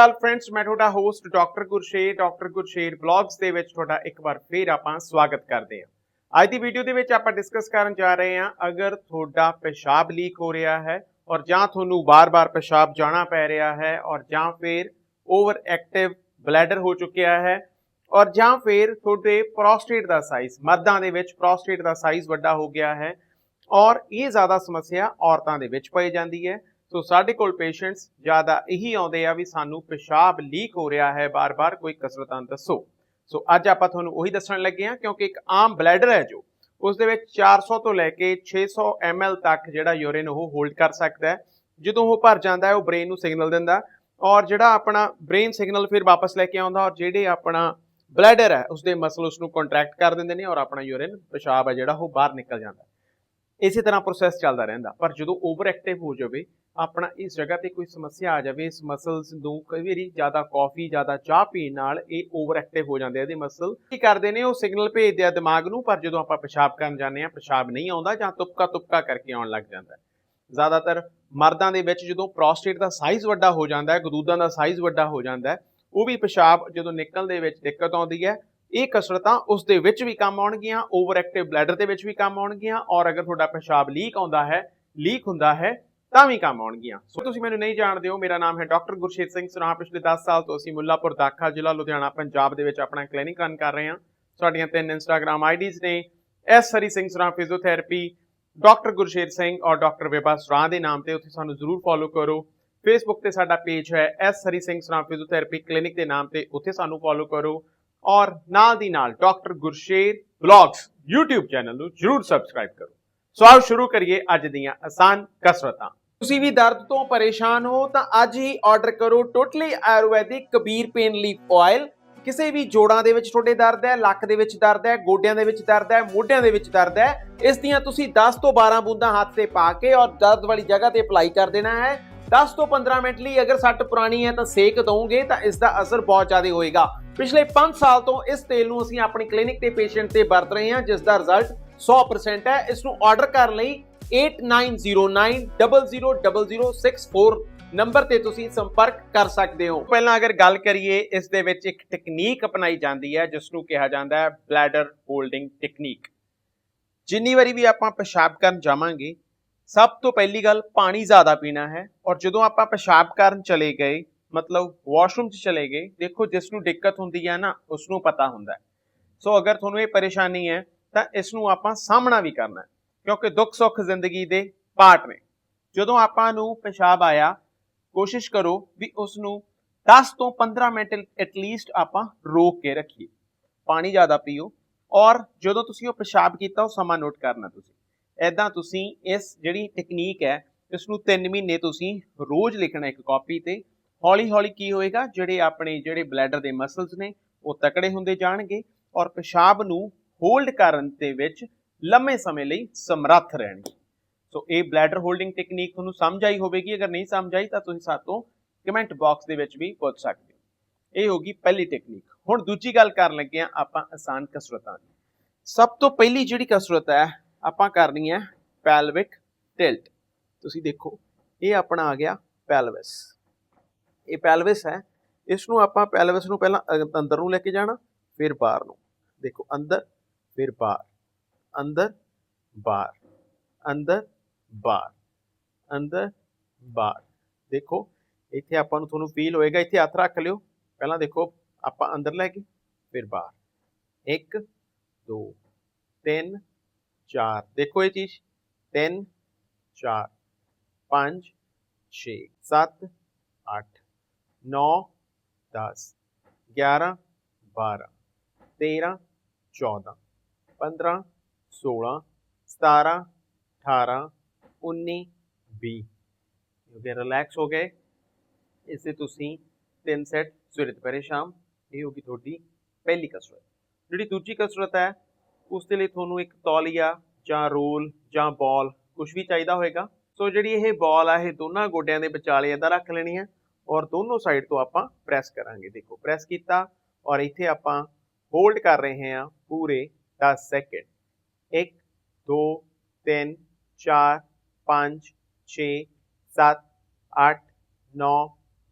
ਅਕਾਲ friends, ਮੈਂ ਤੁਹਾਡਾ host doctor Gursher doctor Gursher blogs ਦੇ ਵਿੱਚ ਤੁਹਾਡਾ ਇੱਕ ਵਾਰ ਫੇਰ ਆਪਾਂ ਸਵਾਗਤ ਕਰਦੇ ਹਾਂ। ਅੱਜ ਦੀ ਵੀਡੀਓ ਦੇ ਵਿੱਚ ਆਪਾਂ ਡਿਸਕਸ ਕਰਨ ਜਾ ਰਹੇ ਹਾਂ ਅਗਰ ਤੁਹਾਡਾ ਪਿਸ਼ਾਬ ਲੀਕ ਹੋ ਰਿਹਾ ਹੈ ਔਰ ਜਾਂ ਤੁਹਾਨੂੰ ਬਾਰ-ਬਾਰ ਪਿਸ਼ਾਬ ਜਾਣਾ ਪੈ ਰਿਹਾ ਹੈ ਔਰ ਜਾਂ ਫਿਰ ਓਵਰ ਐਕਟਿਵ ਬਲੈਡਰ ਹੋ ਚੁੱਕਿਆ ਹੈ ਔਰ ਜਾਂ ਫਿਰ ਤੁਹਾਡੇ ਪ੍ਰੋਸਟੇਟ ਦਾ ਸਾਈਜ਼ ਮਰਦਾਂ ਦੇ ਵਿੱਚ ਪ੍ਰੋਸਟੇਟ ਦਾ ਸਾਈਜ਼ ਵੱਡਾ ਹੋ ਗਿਆ ਹੈ ਔਰ ਇਹ ਜ਼ਿਆਦਾ ਸਮੱਸਿਆ ਔਰਤਾਂ ਦੇ ਵਿੱਚ ਪਈ ਜਾਂਦੀ ਹੈ। ਸੋ ਸਾਡੇ ਕੋਲ ਪੇਸ਼ੈਂਟਸ ਜ਼ਿਆਦਾ ਇਹੀ ਆਉਂਦੇ ਆ ਵੀ ਸਾਨੂੰ ਪਿਸ਼ਾਬ ਲੀਕ ਹੋ ਰਿਹਾ ਹੈ, ਬਾਰ-ਬਾਰ ਕੋਈ ਕਸਰਤਾਂ ਦੱਸੋ। ਸੋ ਅੱਜ ਆਪਾਂ ਤੁਹਾਨੂੰ ਉਹੀ ਦੱਸਣ ਲੱਗੇ ਆ ਕਿਉਂਕਿ ਇੱਕ ਆਮ ਬਲੈਡਰ ਹੈ ਜੋ, ਉਸ ਦੇ ਵਿੱਚ 400 ਤੋਂ ਲੈ ਕੇ 600 ml ਤੱਕ ਜਿਹੜਾ ਯੂਰਿਨ ਉਹ ਹੋਲਡ ਕਰ ਸਕਦਾ ਹੈ। ਜਦੋਂ ਉਹ ਭਰ ਜਾਂਦਾ ਹੈ, ਉਹ ਬ੍ਰੇਨ ਨੂੰ ਸਿਗਨਲ ਦਿੰਦਾ ਔਰ ਜਿਹੜਾ ਆਪਣਾ ਬ੍ਰੇਨ ਸਿਗਨਲ ਫਿਰ ਵਾਪਸ ਲੈ ਕੇ ਆਉਂਦਾ ਔਰ ਜਿਹੜੇ ਆਪਣਾ ਬਲੈਡਰ ਹੈ, ਉਸਦੇ ਮਸਲ ਉਸ ਨੂੰ ਕੰਟਰੈਕਟ ਕਰ ਦਿੰਦੇ ਨੇ ਔਰ ਆਪਣਾ ਯੂਰਿਨ ਪਿਸ਼ਾਬ ਹੈ ਜਿਹੜਾ, ਉਹ ਬਾਹਰ ਨਿਕਲ ਜਾਂਦਾ ਇਸੇ ਤਰ੍ਹਾਂ ਪ੍ਰੋਸੈਸ ਚੱਲਦਾ ਰਹਿੰਦਾ। ਪਰ ਜਦੋਂ ਓਵਰ ਐਕਟਿਵ ਹੋ ਜਾਵੇ, ਆਪਣਾ ਇਸ ਜਗ੍ਹਾ ਤੇ ਕੋਈ ਸਮੱਸਿਆ ਆ ਜਾਵੇ, ਇਸ ਮਸਲਸ ਨੂੰ ਕਈ ਵਾਰੀ ਜ਼ਿਆਦਾ ਕਾਫੀ ਜ਼ਿਆਦਾ ਚਾਹ ਪੀਣ ਨਾਲ ਇਹ ਓਵਰ ਐਕਟਿਵ ਹੋ ਜਾਂਦੇ ਆ ਇਹਦੇ ਮਸਲ ਕੀ ਕਰਦੇ ਨੇ, ਉਹ ਸਿਗਨਲ ਭੇਜਦੇ ਆ ਦਿਮਾਗ ਨੂੰ, ਪਰ ਜਦੋਂ ਆਪਾਂ ਪਿਸ਼ਾਬ ਕਰਨ ਜਾਂਦੇ ਆ, ਪਿਸ਼ਾਬ ਨਹੀਂ ਆਉਂਦਾ ਜਾਂ ਤੁਪਕਾ ਤੁਪਕਾ ਕਰਕੇ ਆਉਣ ਲੱਗ ਜਾਂਦਾ। ਹੈ ਜ਼ਿਆਦਾਤਰ ਮਰਦਾਂ ਦੇ ਵਿੱਚ ਜਦੋਂ ਪ੍ਰੋਸਟੇਟ ਦਾ ਸਾਈਜ਼ ਵੱਡਾ ਹੋ ਜਾਂਦਾ ਹੈ, ਗਦੂਦਾਂ ਦਾ ਸਾਈਜ਼ ਵੱਡਾ ਹੋ ਜਾਂਦਾ ਹੈ, ਉਹ ਵੀ ਪਿਸ਼ਾਬ ਜਦੋਂ ਨਿਕਲਣ ਦੇ ਵਿੱਚ ਦਿੱਕਤ ਆਉਂਦੀ ਹੈ ਇਹ ਕਸਰਤਾਂ ਉਸ ਦੇ ਵਿੱਚ ਵੀ ਕੰਮ ਆਉਣਗੀਆਂ ਓਵਰ ਐਕਟਿਵ ਬਲੈਡਰ ਦੇ ਵਿੱਚ ਵੀ ਕੰਮ ਆਉਣਗੀਆਂ ਔਰ ਅਗਰ ਤੁਹਾਡਾ ਪਿਸ਼ਾਬ ਲੀਕ ਆਉਂਦਾ ਹੈ ਲੀਕ ਹੁੰਦਾ ਹੈ, ਤਾਂ ਵੀ ਕੰਮ ਆਉਣਗੀਆਂ। ਸੋ ਤੁਸੀਂ ਮੈਨੂੰ ਨਹੀਂ ਜਾਣਦੇ ਹੋ, ਮੇਰਾ ਨਾਮ ਹੈ ਡਾਕਟਰ ਗੁਰਸ਼ੇਰ ਸਿੰਘ ਸੁਨਾਹ। ਪਿਛਲੇ 10 ਸਾਲ ਤੋਂ ਅਸੀਂ ਮੁੱਲਾਪੁਰ ਦਾਖਾ ਜ਼ਿਲ੍ਹਾ ਲੁਧਿਆਣਾ, ਪੰਜਾਬ ਦੇ ਵਿੱਚ ਆਪਣਾ ਕਲੀਨਿਕ ਰਨ ਕਰ ਰਹੇ ਹਾਂ। ਸਾਡੀਆਂ ਤਿੰਨ ਇੰਸਟਾਗ੍ਰam ਆਈਡੀਜ਼ ਨੇ, S Hari Singh Sunah physiotherapy doctor Gursher Singh ਔਰ ਡਾਕਟਰ ਵਿਭਾ ਸੁਨਾਹ ਦੇ ਨਾਮ ਤੇ ਉੱਥੇ ਸਾਨੂੰ ਜ਼ਰੂਰ ਫੋਲੋ ਕਰੋ। ਫੇਸਬੁੱਕ ਤੇ ਸਾਡਾ ਪੇਜ ਹੈ, S Hari Singh Sunah physiotherapy clinic ਦੇ ਨਾਮ ਤੇ ਉੱਥੇ ਸਾਨੂੰ ਫੋਲੋ ਕਰੋ। ਔਰ ਨਾਲ ਦੀ ਨਾਲ doctor Gursher blogs YouTube channel ਨੂੰ ਜਰੂਰ ਸਬਸਕ੍ਰਾਈਬ ਕਰੋ। ਸੋ ਆਓ ਸ਼ੁਰੂ ਕਰੀਏ ਅੱਜ ਦੀਆਂ ਆਸਾਨ ਕਸਰਤਾਂ। ਤੁਸੀਂ ਵੀ ਦਰਦ ਤੋਂ ਪਰੇਸ਼ਾਨ ਹੋ ਤਾਂ ਅੱਜ ਹੀ ਆਰਡਰ ਕਰੋ totally Ayurvedic Kabir pain leaf oil ਕਿਸੇ ਵੀ ਜੋੜਾਂ ਦੇ ਵਿੱਚ ਤੁਹਾਡੇ ਦਰਦ ਹੈ, ਲੱਕ ਦੇ ਵਿੱਚ ਦਰਦ ਹੈ, ਗੋਡਿਆਂ ਦੇ ਵਿੱਚ ਦਰਦ ਹੈ, ਮੋਢਿਆਂ ਦੇ ਵਿੱਚ ਦਰਦ ਹੈ, ਇਸ ਦੀਆਂ ਤੁਸੀਂ 10 ਤੋਂ 12 ਬੂੰਦਾਂ ਹੱਥ ਤੇ ਪਾ ਕੇ ਔਰ ਦਰਦ ਵਾਲੀ ਜਗ੍ਹਾ ਤੇ ਅਪਲਾਈ ਕਰ ਦੇਣਾ ਹੈ। 10 ਤੋਂ 15 ਮਿੰਟ ਲਈ ਅਗਰ ਸੱਟ ਪੁਰਾਣੀ ਹੈ ਤਾਂ ਸੇਕ ਦਵੋਗੇ ਤਾਂ ਇਸ ਦਾ ਅਸਰ ਬਹੁਤ ਜ਼ਿਆਦਾ ਹੋਏਗਾ। ਪਿਛਲੇ 5 ਸਾਲ ਤੋਂ ਇਸ ਤੇਲ ਨੂੰ ਅਸੀਂ ਆਪਣੀ ਕਲੀਨਿਕ ਤੇ ਪੇਸ਼ੈਂਟ ਤੇ ਵਰਤ ਰਹੇ ਹਾਂ, ਜਿਸ ਦਾ ਰਿਜ਼ਲਟ 100% ਹੈ। ਇਸ ਨੂੰ ਆਰਡਰ ਕਰਨ ਲਈ 8909000064 ਨੰਬਰ ਤੇ ਤੁਸੀਂ ਸੰਪਰਕ ਕਰ ਸਕਦੇ ਹੋ। ਪਹਿਲਾਂ ਅਗਰ ਗੱਲ ਕਰੀਏ, ਇਸ ਦੇ ਵਿੱਚ ਇੱਕ ਟੈਕਨੀਕ ਅਪਣਾਈ ਜਾਂਦੀ ਹੈ, ਜਿਸ ਨੂੰ ਕਿਹਾ ਜਾਂਦਾ ਹੈ ਬਲੈਡਰ ਹੋਲਡਿੰਗ ਟੈਕਨੀਕ ਜਿੰਨੀ ਵਾਰੀ ਵੀ ਆਪਾਂ ਪਿਸ਼ਾਬ ਕਰਨ ਜਾਵਾਂਗੇ ਸਭ ਤੋਂ ਪਹਿਲੀ ਗੱਲ ਪਾਣੀ ਜ਼ਿਆਦਾ ਪੀਣਾ ਹੈ ਔਰ ਜਦੋਂ ਆਪਾਂ ਪਿਸ਼ਾਬ ਕਰਨ ਚਲੇ ਗਏ, ਮਤਲਬ ਵਾਸ਼ਰੂਮ 'ਚ ਚਲੇ ਗਏ, ਦੇਖੋ ਜਿਸ ਨੂੰ ਦਿੱਕਤ ਹੁੰਦੀ ਹੈ ਨਾ ਉਸ ਨੂੰ ਪਤਾ ਹੁੰਦਾ ਹੈ। ਸੋ ਅਗਰ ਤੁਹਾਨੂੰ ਇਹ ਪਰੇਸ਼ਾਨੀ ਹੈ, ਤਾਂ ਇਸ ਨੂੰ ਆਪਾਂ ਸਾਹਮਣਾ ਵੀ ਕਰਨਾ ਹੈ, ਕਿਉਂਕਿ ਦੁੱਖ ਸੁੱਖ ਜ਼ਿੰਦਗੀ ਦੇ ਪਾਰਟ ਨੇ। ਜਦੋਂ ਆਪਾਂ ਨੂੰ ਪਿਸ਼ਾਬ ਆਇਆ, ਕੋਸ਼ਿਸ਼ ਕਰੋ ਵੀ ਉਸ ਨੂੰ 10 ਤੋਂ 15 ਮਿੰਟ ਐਟਲੀਸਟ ਆਪਾਂ ਰੋਕ ਕੇ ਰੱਖੀਏ। ਪਾਣੀ ਜ਼ਿਆਦਾ ਪੀਓ ਔਰ ਜਦੋਂ ਤੁਸੀਂ ਉਹ ਪਿਸ਼ਾਬ ਕੀਤਾ, ਉਹ ਸਮਾਂ ਨੋਟ ਕਰਨਾ ਤੁਸੀਂ। ਐਦਾਂ ਤੁਸੀਂ ਇਸ ਜਿਹੜੀ ਟੈਕਨੀਕ ਹੈ ਇਸ ਨੂੰ 3 ਮਹੀਨੇ ਤੁਸੀਂ ਰੋਜ਼ ਲਿਖਣਾ ਇੱਕ ਕਾਪੀ ਤੇ। ਹੌਲੀ ਹੌਲੀ ਕੀ ਹੋਏਗਾ, ਜਿਹੜੇ ਆਪਣੇ ਜਿਹੜੇ ਬਲੈਡਰ ਦੇ ਮਸਲਸ ਨੇ, ਉਹ ਤਕੜੇ ਹੁੰਦੇ ਜਾਣਗੇ ਔਰ ਪਿਸ਼ਾਬ ਨੂੰ ਹੋਲਡ ਕਰਨ ਦੇ ਵਿੱਚ ਲੰਮੇ ਸਮੇਂ ਲਈ ਸਮਰੱਥ ਰਹਿਣਗੇ। ਸੋ ਇਹ ਬਲੈਡਰ ਹੋਲਡਿੰਗ ਟੈਕਨੀਕ ਤੁਹਾਨੂੰ ਸਮਝ ਆਈ ਹੋਵੇਗੀ। ਅਗਰ ਨਹੀਂ ਸਮਝ ਆਈ, ਤਾਂ ਤੁਸੀਂ ਸਾਤੋਂ ਕਮੈਂਟ ਬਾਕਸ ਦੇ ਵਿੱਚ ਵੀ ਪੁੱਛ ਸਕਦੇ ਹੋ। ਇਹ ਹੋਗੀ ਪਹਿਲੀ ਟੈਕਨੀਕ ਹੁਣ ਦੂਜੀ ਗੱਲ ਕਰਨ ਲੱਗੇ ਆ ਆਪਾਂ ਆਸਾਨ ਕਸਰਤਾਂ ਦੀ। ਸਭ ਤੋਂ ਪਹਿਲੀ ਜਿਹੜੀ ਕਸਰਤ ਹੈ ਆਪਾਂ ਕਰਨੀ ਹੈ ਪੈਲਵਿਕ ਟਿਲਟ। ਤੁਸੀਂ ਦੇਖੋ, ਇਹ ਆਪਣਾ ਆ ਗਿਆ ਪੈਲਵਿਸ। ਇਹ ਪੈਲਵਿਸ ਹੈ ਇਸ ਨੂੰ ਆਪਾਂ ਪੈਲਵਿਸ ਨੂੰ ਪਹਿਲਾਂ ਅੰਦਰ ਨੂੰ ਲੈ ਕੇ ਜਾਣਾ, ਫਿਰ ਬਾਹਰ ਨੂੰ। ਦੇਖੋ, ਅੰਦਰ, ਫਿਰ ਬਾਹਰ। ਅੰਦਰ ਬਾਹਰ। ਅੰਦਰ ਬਾਹਰ। ਅੰਦਰ, ਬਾਹਰ। ਦੇਖੋ, ਇੱਥੇ ਆਪਾਂ ਨੂੰ ਤੁਹਾਨੂੰ ਫੀਲ ਹੋਏਗਾ, ਇੱਥੇ ਹੱਥ ਰੱਖ ਲਿਓ। ਪਹਿਲਾਂ ਦੇਖੋ, ਆਪਾਂ ਅੰਦਰ ਲੈ ਕੇ ਫਿਰ ਬਾਹਰ। 1 2 3 4 ਦੇਖੋ ਇਹ ਚੀਜ਼ 3 4 5 6 7 8 9 10 11 12 13 14 15 16 17 18 19 20 ਹੋ ਗਏ ਰਿਲੈਕਸ ਹੋ ਗਏ ਇਸੇ ਤੁਸੀਂ ਤਿੰਨ ਸੈਟ ਸਵੇਰੇ ਦੁਪਹਿਰੇ ਸ਼ਾਮ ਇਹ ਹੋਗੀ ਤੁਹਾਡੀ ਪਹਿਲੀ ਕਸਰਤ ਜਿਹੜੀ ਦੂਜੀ ਕਸਰਤ ਹੈ ਉਸ ਦੇ ਲਈ ਤੁਹਾਨੂੰ ਇੱਕ ਤੌਲੀਆ ਜਾਂ ਰੋਲ ਜਾਂ ਬਾਲ ਕੁਝ ਵੀ ਚਾਹੀਦਾ ਹੋਏਗਾ। ਸੋ ਜਿਹੜੀ ਇਹ ਬਾਲ ਆ, ਇਹ ਦੋਨਾਂ ਗੋਡਿਆਂ ਦੇ ਵਿਚਾਲੇ ਇਦਾਂ ਰੱਖ ਲੈਣੀ ਹੈ ਔਰ ਦੋਨੋਂ ਸਾਈਡ ਤੋਂ ਆਪਾਂ ਪ੍ਰੈਸ ਕਰਾਂਗੇ। ਦੇਖੋ ਪ੍ਰੈਸ ਕੀਤਾ ਔਰ ਇੱਥੇ ਆਪਾਂ ਹੋਲਡ ਕਰ ਰਹੇ ਹਾਂ ਪੂਰੇ 10 ਸੈਕਿੰਡ 1 2 3 4 5 6 7 8 9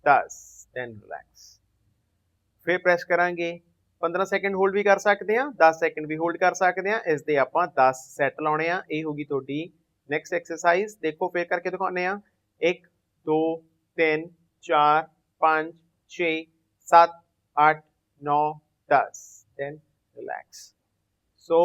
10 then ਰਿਲੈਕਸ ਫਿਰ ਪ੍ਰੈਸ ਕਰਾਂਗੇ। 15 ਸੈਕਿੰਡ ਹੋਲਡ ਵੀ ਕਰ ਸਕਦੇ ਆ 10 ਸੈਕਿੰਡ ਵੀ ਹੋਲਡ ਕਰ ਸਕਦੇ ਆ ਇਸ ਦੇ ਆਪਾਂ 10 ਸੈੱਟ ਲਾਉਣੇ ਆ, ਇਹ ਹੋਗੀ ਤੁਹਾਡੀ ਨੈਕਸਟ ਐਕਸਰਸਾਈਜ਼ ਦੇਖੋ ਫੇਰ ਕਰਕੇ ਦਿਖਾਉਨੇ ਆ 1 2 3 4 5 6 7 8 9 10 then relax. ਸੋ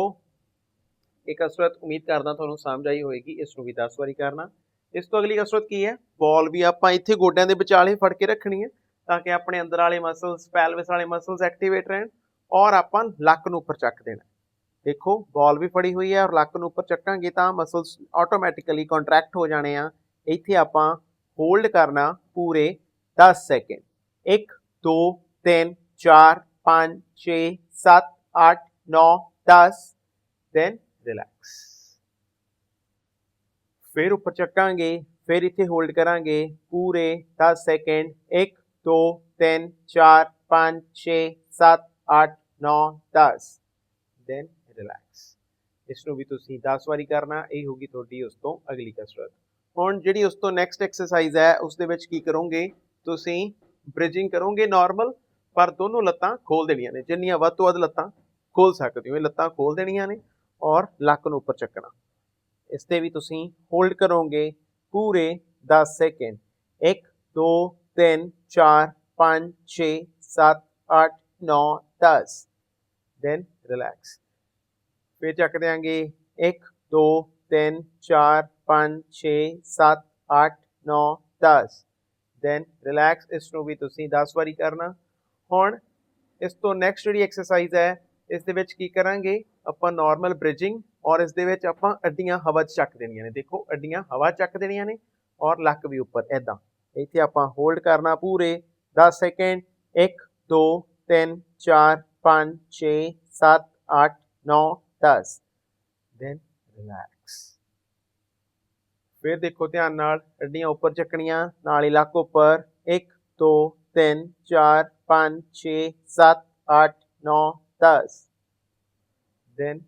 ਇਹ ਕਸਰਤ ਉਮੀਦ ਕਰਦਾ ਤੁਹਾਨੂੰ ਸਮਝ ਆਈ ਹੋਏਗੀ, ਇਸ ਨੂੰ ਵੀ 10 ਵਾਰੀ ਕਰਨਾ। ਇਸ ਤੋਂ ਅਗਲੀ ਕਸਰਤ ਕੀ ਹੈ? ਬਾਲ ਵੀ ਆਪਾਂ ਇੱਥੇ ਗੋਡਿਆਂ ਦੇ ਵਿਚਾਲੇ ਫੜ ਕੇ ਰੱਖਣੀ ਹੈ, ਤਾਂ ਕਿ ਆਪਣੇ ਅੰਦਰ ਵਾਲੇ ਮਸਲਸ ਪੈਲਵਿਸ ਵਾਲੇ ਮਸਲਸ ਐਕਟੀਵੇਟ ਰਹਿਣ। ਔਰ ਆਪਾਂ ਲੱਕ ਨੂੰ ਉੱਪਰ ਚੱਕ ਦੇਣਾ ਦੇਖੋ ਬਾਲ ਵੀ ਫੜੀ ਹੋਈ ਹੈ ਔਰ ਲੱਕ ਨੂੰ ਉੱਪਰ ਚੱਕਾਂਗੇ ਤਾਂ ਮਸਲਸ ਆਟੋਮੈਟਿਕਲੀ ਕੰਟਰੈਕਟ ਹੋ ਜਾਣੇ ਆ ਇੱਥੇ ਆਪਾਂ ਹੋਲਡ ਕਰਨਾ ਪੂਰੇ 10 ਸੈਕਿੰਡ 1 2 3 4 5 6 7 8 9 10 then relax ਫਿਰ ਉੱਪਰ ਚੱਕਾਂਗੇ ਫਿਰ ਇੱਥੇ ਹੋਲਡ ਕਰਾਂਗੇ ਪੂਰੇ 10 ਸੈਕਿੰਡ 1 2 3 4 5 6 7 8 9 10 then relax. ਇਸ ਨੂੰ ਵੀ ਤੁਸੀਂ 10 ਵਾਰੀ ਕਰਨਾ, ਇਹ ਹੋਗੀ ਤੁਹਾਡੀ ਉਸ ਤੋਂ ਅਗਲੀ ਕਸਰਤ। ਹੁਣ ਜਿਹੜੀ ਉਸ ਤੋਂ ਨੈਕਸਟ ਐਕਸਰਸਾਈਜ਼ ਹੈ ਉਸ ਦੇ ਵਿੱਚ ਕੀ ਕਰੋਗੇ? ਤੁਸੀਂ ਬ੍ਰਿਜਿੰਗ ਕਰੋਗੇ ਨਾਰਮਲ ਪਰ ਦੋਨੋਂ ਲੱਤਾਂ ਖੋਲ ਦੇਣੀਆਂ ਨੇ। ਜਿੰਨੀਆਂ ਵੱਧ ਤੋਂ ਵੱਧ ਲੱਤਾਂ ਖੋਲ ਸਕਦੇ ਹੋ, ਇਹ ਲੱਤਾਂ ਖੋਲ ਦੇਣੀਆਂ ਨੇ ਔਰ ਲੱਕ ਨੂੰ ਉੱਪਰ ਚੱਕਣਾ। ਇਸ ਤੇ ਵੀ ਤੁਸੀਂ ਹੋਲਡ ਕਰੋਗੇ ਪੂਰੇ 10 ਸੈਕਿੰਡ 1 2 3 4 5 6 7 8 9 10 then relax. ਫਿਰ ਚੱਕ ਦਿਆਂਗੇ 1 2 3 4 5 6 7 8 9 10 then relax ਇਸ ਨੂੰ ਵੀ ਤੁਸੀਂ 10 ਵਾਰੀ ਕਰਨਾ। ਹੁਣ ਇਸ ਤੋਂ ਨੈਕਸਟ ਜਿਹੜੀ ਐਕਸਰਸਾਈਜ਼ ਹੈ, ਇਸ ਦੇ ਵਿੱਚ ਕੀ ਕਰਾਂਗੇ? ਆਪਾਂ ਨਾਰਮਲ ਬ੍ਰਿਜਿੰਗ ਔਰ ਇਸ ਦੇ ਵਿੱਚ ਆਪਾਂ ਅੱਡੀਆਂ ਹਵਾ 'ਚ ਚੱਕ ਦੇਣੀਆਂ ਨੇ। ਦੇਖੋ, ਅੱਡੀਆਂ ਹਵਾ ਚੱਕ ਦੇਣੀਆਂ ਨੇ ਔਰ ਲੱਕ ਵੀ ਉੱਪਰ ਐਦਾਂ ਇੱਥੇ ਆਪਾਂ ਹੋਲਡ ਕਰਨਾ ਪੂਰੇ। 10 ਸੈਕਿੰਡ 1 2 3 4 5 6 7 8 9 10 then relax. ਫਿਰ ਦੇਖੋ ਧਿਆਨ ਨਾਲ ਅੱਡੀਆਂ ਉੱਪਰ ਚੱਕਣੀਆਂ ਨਾਲ ਹੀ ਲੱਕ ਉੱਪਰ 1 2 3 4 5 6 7 8 9 10 then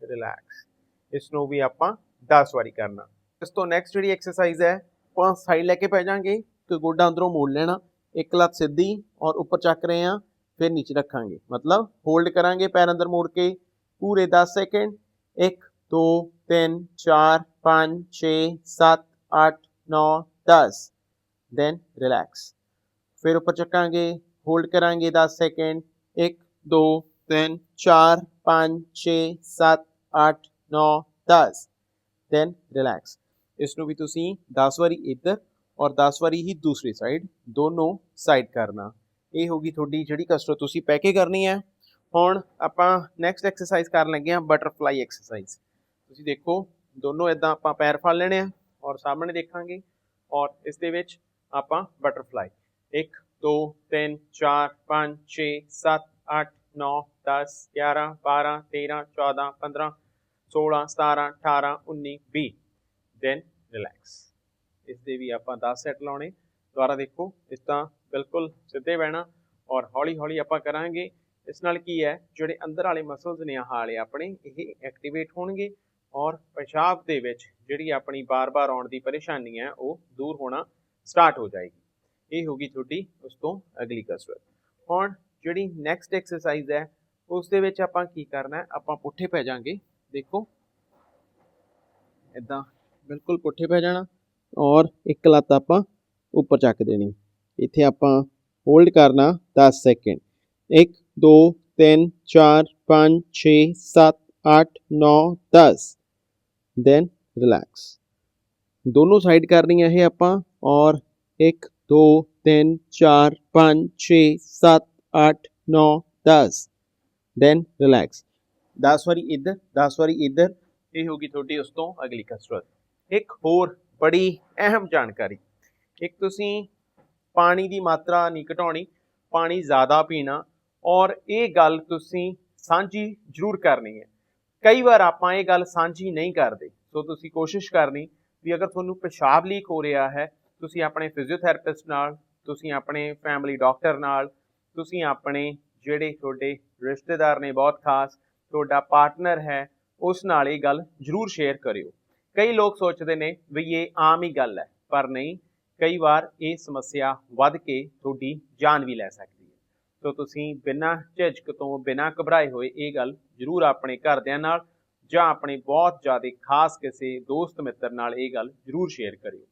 relax. ਇਸ ਨੂੰ ਵੀ ਆਪਾਂ 10 ਵਾਰੀ ਕਰਨਾ ਇਸ ਤੋਂ ਨੈਕਸਟ ਜਿਹੜੀ ਐਕਸਰਸਾਈਜ਼ ਹੈ ਆਪਾਂ ਸਾਈਡ ਲੈ ਕੇ ਪੈ ਜਾਾਂਗੇ ਤੇ ਗੋਡਾ ਅੰਦਰੋਂ ਮੋੜ ਲੈਣਾ ਇੱਕ ਲੱਤ ਸਿੱਧੀ ਔਰ ਉੱਪਰ ਚੱਕ ਰਹੇ ਆ ਫਿਰ ਨੀਚੇ ਰੱਖਾਂਗੇ ਮਤਲਬ ਹੋਲਡ ਕਰਾਂਗੇ ਪੈਰ ਅੰਦਰ ਮੋੜ ਕੇ ਪੂਰੇ 10 ਸੈਕਿੰਡ 1 2 3 4 5 6 7 8 9 10 then relax ਫਿਰ ਉੱਪਰ ਚੱਕਾਂਗੇ ਹੋਲਡ ਕਰਾਂਗੇ 10 ਸੈਕਿੰਡ 1 2 3 4 5 6 7 8 9 10 then relax ਇਸ ਨੂੰ ਵੀ ਤੁਸੀਂ 10 ਵਾਰੀ ਇੱਧਰ ਔਰ 10 ਵਾਰੀ ਹੀ ਦੂਸਰੀ ਸਾਈਡ ਦੋਨੋਂ ਸਾਈਡ ਕਰਨਾ ਇਹ ਹੋਗੀ ਤੁਹਾਡੀ ਜਿਹੜੀ ਕਸਰਤ ਤੁਸੀਂ ਪੈ ਕੇ ਕਰਨੀ ਹੈ। ਹੁਣ ਆਪਾਂ ਨੈਕਸਟ ਐਕਸਰਸਾਈਜ਼ ਕਰਨ ਲੱਗੇ ਹਾਂ ਬਟਰਫਲਾਈ ਐਕਸਰਸਾਈਜ਼ ਤੁਸੀਂ ਦੇਖੋ, ਦੋਨੋਂ ਇਦਾਂ ਆਪਾਂ ਪੈਰ ਫੜ ਲੈਣੇ ਆ ਔਰ ਸਾਹਮਣੇ ਦੇਖਾਂਗੇ ਔਰ ਇਸ ਦੇ ਵਿੱਚ ਆਪਾਂ ਬਟਰਫਲਾਈ 1 2 3 4 5 6 7 8 9 10 11 12 13 14 15 16 17 18 19 20 ਦੈਨ ਰਿਲੈਕਸ ਇਸ ਦੇ ਵੀ ਆਪਾਂ 10 ਸੈਟ ਲਾਉਣੇ। ਦੁਬਾਰਾ ਦੇਖੋ, ਇਸ ਤਾਂ ਬਿਲਕੁਲ ਸਿੱਧੇ ਬਹਿਣਾ ਔਰ ਹੌਲੀ ਹੌਲੀ ਆਪਾਂ ਕਰਾਂਗੇ। ਇਸ ਨਾਲ ਕੀ ਹੈ, ਜਿਹੜੇ ਅੰਦਰ ਵਾਲੇ ਮਸਲਸ ਨੇ ਆਹ ਵਾਲੇ ਆਪਣੇ, ਇਹ ਐਕਟੀਵੇਟ ਹੋਣਗੇ ਔਰ ਪਿਸ਼ਾਬ ਦੇ ਵਿੱਚ ਜਿਹੜੀ ਆਪਣੀ ਬਾਰ-ਬਾਰ ਆਉਣ ਦੀ ਪਰੇਸ਼ਾਨੀ ਹੈ, ਉਹ ਦੂਰ ਹੋਣਾ ਸਟਾਰਟ ਹੋ ਜਾਏਗੀ। ਇਹ ਹੋਗੀ ਤੁਹਾਡੀ ਉਸ ਤੋਂ ਅਗਲੀ ਕਸਰਤ। ਹੁਣ ਜਿਹੜੀ ਨੈਕਸਟ ਐਕਸਰਸਾਈਜ਼ ਹੈ, ਉਸ ਦੇ ਵਿੱਚ ਆਪਾਂ ਕੀ ਕਰਨਾ ਆਪਾਂ ਪੁੱਠੇ ਪੈ ਜਾਾਂਗੇ। ਦੇਖੋ। ਇਦਾਂ ਬਿਲਕੁਲ ਪੁੱਠੇ ਪੈ ਜਾਣਾ ਔਰ ਇੱਕ ਲੱਤ ਆਪਾਂ ਉੱਪਰ ਚੱਕ ਦੇਣੀ। ਇੱਥੇ ਆਪਾਂ ਹੋਲਡ ਕਰਨਾ 10 ਸੈਕਿੰਡ 1 2 3 4 5 6 7 8 9 10 ਦੈਨ ਰਿਲੈਕਸ ਦੋਨੋਂ ਸਾਈਡ ਕਰਨੀਆਂ ਇਹ ਆਪਾਂ ਔਰ 1 2 3 4 5 6 7 8 9 10 ਦੈਨ ਰਿਲੈਕਸ 10 ਵਾਰੀ ਇੱਧਰ 10 ਵਾਰੀ ਇੱਧਰ। ਇਹ ਹੋਗੀ ਤੁਹਾਡੀ ਉਸ ਤੋਂ ਅਗਲੀ ਕਸਰਤ ਇੱਕ ਹੋਰ ਬੜੀ ਅਹਿਮ ਜਾਣਕਾਰੀ। ਇੱਕ ਤੁਸੀਂ ਪਾਣੀ ਦੀ ਮਾਤਰਾ ਨਹੀਂ ਘਟਾਉਣੀ, ਪਾਣੀ ਜ਼ਿਆਦਾ ਪੀਣਾ ਔਰ ਇਹ ਗੱਲ ਤੁਸੀਂ ਸਾਂਝੀ ਜ਼ਰੂਰ ਕਰਨੀ ਹੈ। ਕਈ ਵਾਰ ਆਪਾਂ ਇਹ ਗੱਲ ਸਾਂਝੀ ਨਹੀਂ ਕਰਦੇ। ਸੋ ਤੁਸੀਂ ਕੋਸ਼ਿਸ਼ ਕਰਨੀ ਵੀ ਅਗਰ ਤੁਹਾਨੂੰ ਪਿਸ਼ਾਬ ਲੀਕ ਹੋ ਰਿਹਾ ਹੈ, ਤੁਸੀਂ ਆਪਣੇ ਫਿਜ਼ੀਓਥੈਰੇਪਿਸਟ ਨਾਲ, ਤੁਸੀਂ ਆਪਣੇ ਫੈਮਿਲੀ ਡਾਕਟਰ ਨਾਲ, ਤੁਸੀਂ ਆਪਣੇ ਜਿਹੜੇ ਤੁਹਾਡੇ ਰਿਸ਼ਤੇਦਾਰ ਨੇ ਬਹੁਤ ਖਾਸ, ਤੁਹਾਡਾ ਪਾਰਟਨਰ ਹੈ, ਉਸ ਨਾਲ ਇਹ ਗੱਲ ਜ਼ਰੂਰ ਸ਼ੇਅਰ ਕਰਿਓ। ਕਈ ਲੋਕ ਸੋਚਦੇ ਨੇ ਵੀ ਇਹ ਆਮ ਹੀ ਗੱਲ ਹੈ, ਪਰ ਨਹੀਂ। ਕਈ ਵਾਰ ਇਹ ਸਮੱਸਿਆ ਵੱਧ ਕੇ ਤੁਹਾਡੀ ਜਾਨ ਵੀ ਲੈ ਸਕਦੀ ਹੈ। ਸੋ ਤੁਸੀਂ ਬਿਨਾਂ ਝਿਜਕ ਤੋਂ, ਬਿਨਾਂ ਘਬਰਾਏ ਹੋਏ ਇਹ ਗੱਲ ਜ਼ਰੂਰ ਆਪਣੇ ਘਰਦਿਆਂ ਨਾਲ ਜਾਂ ਆਪਣੇ ਬਹੁਤ ਜ਼ਿਆਦਾ ਖਾਸ ਕਿਸੇ ਦੋਸਤ ਮਿੱਤਰ ਨਾਲ ਇਹ ਗੱਲ ਜ਼ਰੂਰ ਸ਼ੇਅਰ ਕਰਿਓ।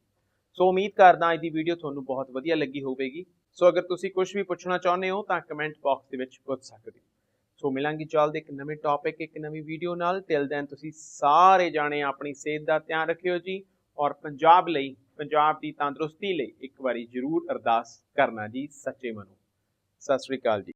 ਸੋ ਉਮੀਦ ਕਰਦਾ ਅੱਜ ਦੀ ਵੀਡੀਓ ਤੁਹਾਨੂੰ ਬਹੁਤ ਵਧੀਆ ਲੱਗੀ ਹੋਵੇਗੀ। ਸੋ ਅਗਰ ਤੁਸੀਂ ਕੁਝ ਵੀ ਪੁੱਛਣਾ ਚਾਹੁੰਦੇ ਹੋ ਤਾਂ ਕਮੈਂਟ ਬਾਕਸ ਦੇ ਵਿੱਚ ਪੁੱਛ ਸਕਦੇ ਹੋ। ਸੋ ਮਿਲਾਂਗੇ ਜਲਦ ਇੱਕ ਨਵੇਂ ਟੌਪਿਕ ਇੱਕ ਨਵੀਂ ਵੀਡੀਓ ਨਾਲ। ਟਿਲ ਦੈਨ ਤੁਸੀਂ ਸਾਰੇ ਜਾਣੇ ਆਪਣੀ ਸਿਹਤ ਦਾ ਧਿਆਨ ਰੱਖਿਓ ਜੀ ਔਰ ਪੰਜਾਬ ਲਈ ਪੰਜਾਬ ਦੀ ਤੰਦਰੁਸਤੀ ਲਈ ਇੱਕ ਵਾਰੀ ਜ਼ਰੂਰ ਅਰਦਾਸ ਕਰਨਾ ਜੀ, ਸੱਚੇ ਮਨੋਂ। ਸਤਿ ਸ੍ਰੀ ਅਕਾਲ ਜੀ।